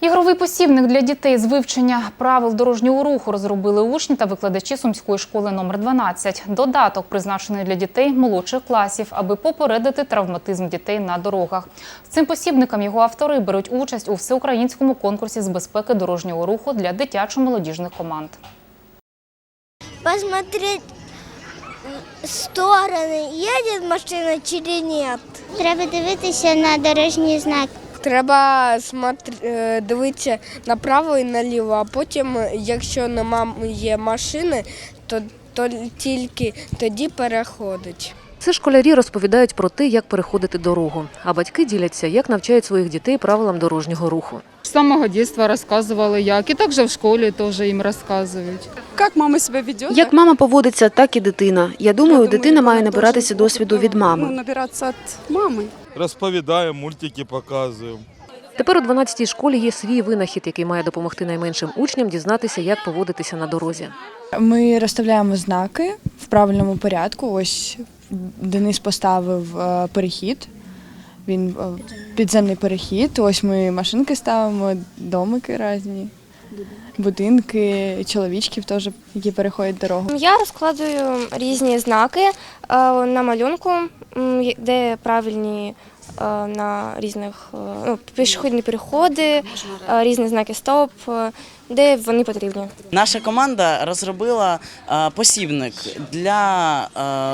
Ігровий посібник для дітей з вивчення правил дорожнього руху розробили учні та викладачі Сумської школи номер 12. Додаток призначений для дітей молодших класів, аби попередити травматизм дітей на дорогах. З цим посібником його автори беруть участь у всеукраїнському конкурсі з безпеки дорожнього руху для дитячо-молодіжних команд. посмотреть стороны, едет машина чи нет. Треба дивитися на дорожні знаки. Треба смотр... е, дивитися направо і наліво, а потім, якщо нема є машини, то, то тільки тоді переходить. Це школярі розповідають про те, як переходити дорогу, а батьки діляться, як навчають своїх дітей правилам дорожнього руху. С самого детства рассказывала як. И также в школе тоже им рассказывают. Як мама себе веде? Як мама поводиться, так і дитина. Я думаю, дитина має набиратися досвіду від Ну, мами. набиратися від мами. Розповідаємо, мультики показуємо. Тепер у 12-й школі є свій винахід, який має допомогти найменшим учням дізнатися, як поводитися на дорозі. Ми розставляємо знаки в правильному порядку. Ось Денис поставив е, перехід. Він е, підземний перехід. Ось ми машинки ставимо, домики різні, будинки, чоловічків теж, які переходять дорогу. Я розкладую різні знаки е, на малюнку, де правильні на різних е, ну, пішохідні переходи, е, різні знаки стоп, е, де вони потрібні. Наша команда розробила е, посібник для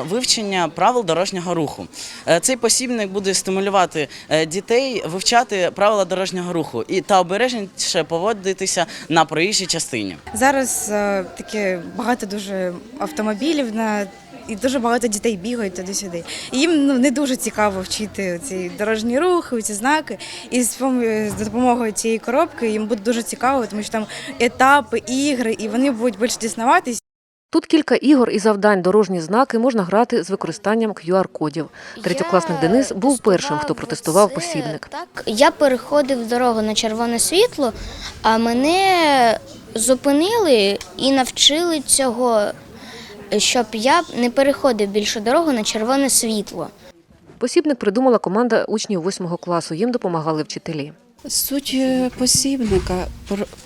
е, вивчення правил дорожнього руху. Е, Цей посібник буде стимулювати е, дітей вивчати правила дорожнього руху і та обережніше поводитися на проїжджій частині. Зараз е, таке багато дуже автомобілів на і дуже багато дітей бігають туди-сюди. І їм ну не дуже цікаво вчити ці дорожні рухи, ці знаки. І з пом- допомогою цієї коробки їм буде дуже цікаво, тому що там етапи, ігри, і вони будуть більш дізнаватись. Тут кілька ігор і завдань дорожні знаки можна грати з використанням QR-кодів. Третьокласник Денис був першим, хто протестував посібник. Так, я переходив дорогу на червоне світло, а мене зупинили і навчили цього, щоб я не переходив більше дорогу на червоне світло. Посібник придумала команда учнів 8 класу. Їм допомагали вчителі. Суть е, посібника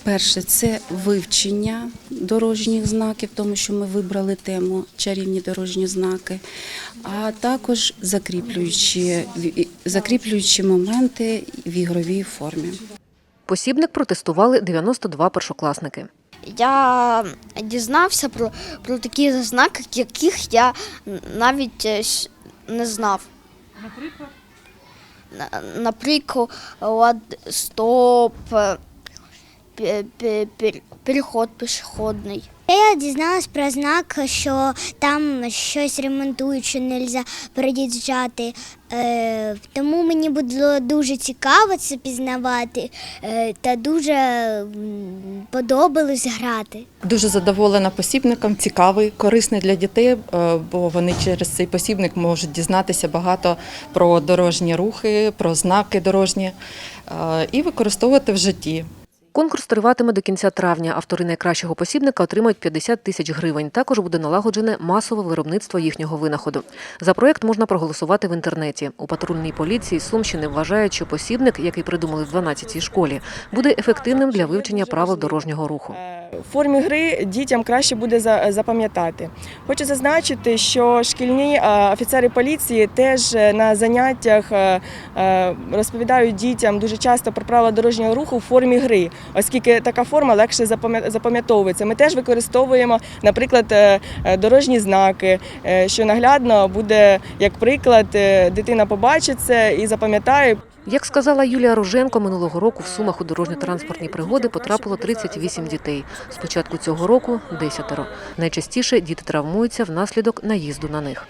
перше це вивчення дорожніх знаків, тому що ми вибрали тему чарівні дорожні знаки, а також закріплюючі, закріплюючі моменти в ігровій формі. Посібник протестували 92 першокласники. Я дізнався про, про такі знаки, яких я навіть е, не знав. Наприклад? Наприклад, стоп, е, пе- пе- пе- переход пішохідний. Я дізналась про знак, що там щось ремонтують, що не можна переїжджати. Е, тому мені було дуже цікаво це пізнавати е, та дуже подобалось грати. Дуже задоволена посібником, цікавий, корисний для дітей, е, бо вони через цей посібник можуть дізнатися багато про дорожні рухи, про знаки дорожні е, і використовувати в житті. Конкурс триватиме до кінця травня. Автори найкращого посібника отримають 50 тисяч гривень. Також буде налагоджене масове виробництво їхнього винаходу. За проект можна проголосувати в інтернеті. У патрульній поліції Сумщини вважають, що посібник, який придумали в 12-й школі, буде ефективним для вивчення правил дорожнього руху. Формі гри дітям краще буде за- запам'ятати. Хочу зазначити, що шкільні е, офіцери поліції теж е, на заняттях е, розповідають дітям дуже часто про правила дорожнього руху в формі гри, оскільки така форма легше запам'я- запам'ятовується. Ми теж використовуємо, наприклад, дорожні знаки, що наглядно буде як приклад, дитина побачить це і запам'ятає. Як сказала Юлія Роженко, минулого року в Сумах у дорожньо-транспортні пригоди потрапило 38 дітей. З початку цього року – десятеро. Найчастіше діти травмуються внаслідок наїзду на них.